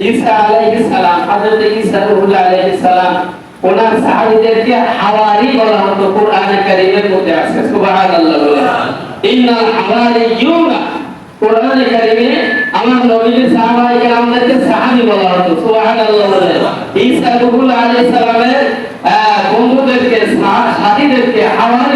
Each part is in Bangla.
ঈসা আলাইহিস সালাম, হযরত ঈসা রুহুল আলাইহিস সালাম, ওনার সাহাবীদেরকে হাওয়ারি বলা হতো, কোরআনে কারীমের মধ্যে আছে, সুবহানাল্লাহ বলে। ইন্নাল হাওয়ারিয়ুনা, কোরআনে কারীমে আমার নবীর সাহাবায়ে কেরামদেরকে সাহাবী বলা হতো, সুবহানাল্লাহ ঈসা রুহুল আলাইহিস সালামের বন্ধুদেরকে, সা- সাথীদেরকে হাওয়ারি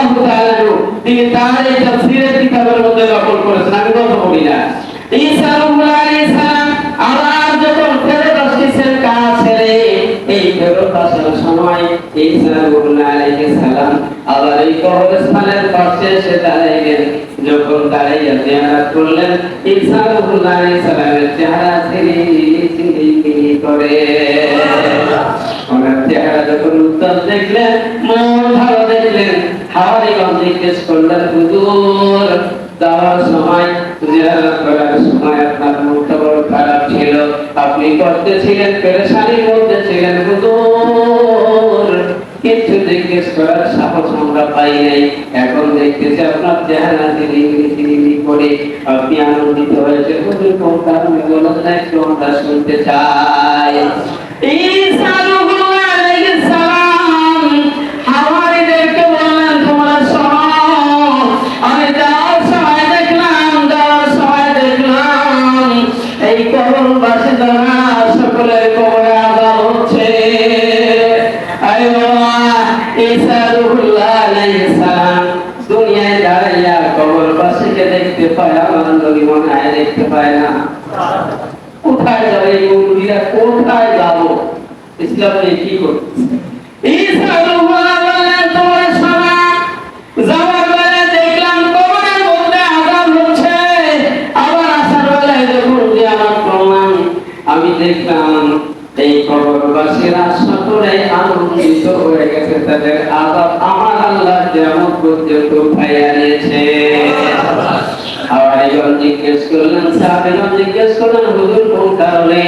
তিনি তার এই তাফসীরের কিতাবের মধ্যে নকল করেছেন। আমি কথা বলি না। ঈসা রুহুল আলাইহিস সালাম আবার যখন ফেরত আসছেন কাজ ছেড়ে? এই ফেরত আসার সময় ঈসা রুহুল আলাইহিস সালাম আবার এই কবরস্থানের পাশে এসে দাঁড়াইলেন। যখন দাঁড়াইয়া জিয়ারত করলেন, ঈসা রুহুল আলাইহিস সালামের চেহারা ছিরি ছিরি করে। জিজ্ঞেস করলেন, হুজুর সময় করার সময় আপনার বড় খারাপ ছিল। আপনি করতেছিলেন মধ্যে ছিলেন, হুজুর। কিছু জিজ্ঞেস করার সাহস আমরা পাই নাই। এখন দেখতেছি আপনার চেহারা করে আপনি আনন্দিত হয়েছে হুজুর কোন কারণে বলেন একটু আমরা শুনতে চাই। রুহুল কবরবাসীকে দেখতে পায় আমার নবী মনে দেখতে পায় না। কোথায় যাবে এই কোথায় যাব? ইসলাম নিয়ে কি করতেছে আমি দেখলাম এই সকলে আনন্দিত হয়ে গেছে, তাদের আমার আল্লাহ। যেমন পর্যন্ত উঠাইয়া নিয়েছে হাওয়ারিগণ জিজ্ঞেস করলেন সাহাবীগণ জিজ্ঞেস করলেন হুজুর কোন কারণে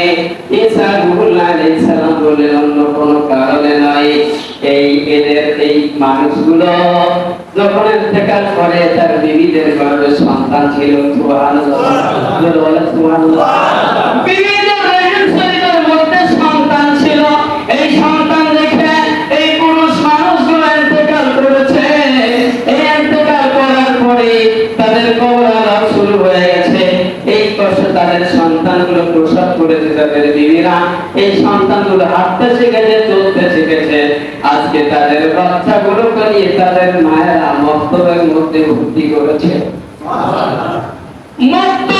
ঈসা রুহুল আলাইহিস সালাম বললেন অন্য কোন কারণে নয় এই এদের এই মানুষগুলো যখন ইন্তেকাল করে তার বিবিদের গর্ভে সন্তান ছিল সুবহানাল্লাহ সুবহানাল্লাহ বিবিদের তাদের বিবিরা এই সন্তানগুলো হাঁটতে শিখেছে চলতে শিখেছে। আজকে তাদের বাচ্চাগুলোকে নিয়ে তাদের মায়েরা মস্তবের মধ্যে ভর্তি করেছে। মক্তবের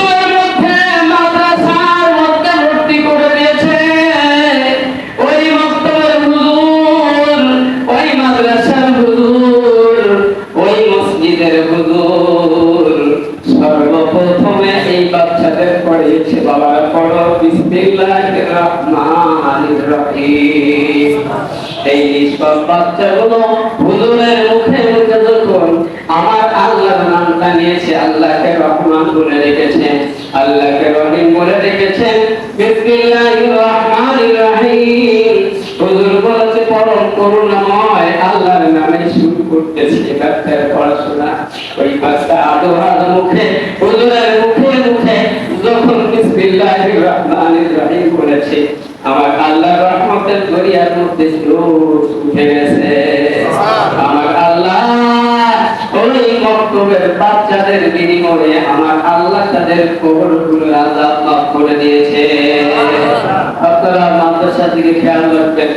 বাচ্চাদের পড়িয়েছে বাবা পড়ো বিসমিল্লাহির এই মুখে মুখে যখন আমার আল্লাহর নামটা নিয়েছে, আল্লাহকে রহমান বলে রেখেছে রহমতের দরিয়ার মধ্যে স্রোত উঠে গেছে। আমার আল্লাহ, ওই মক্তবের বাচ্চাদের বিনিময়ে আমার আল্লাহ তাদের কবরগুলো আজাদ মাফ করে দিয়েছে। আপনারা মাদ্রাসা দিকে খেয়াল রাখবেন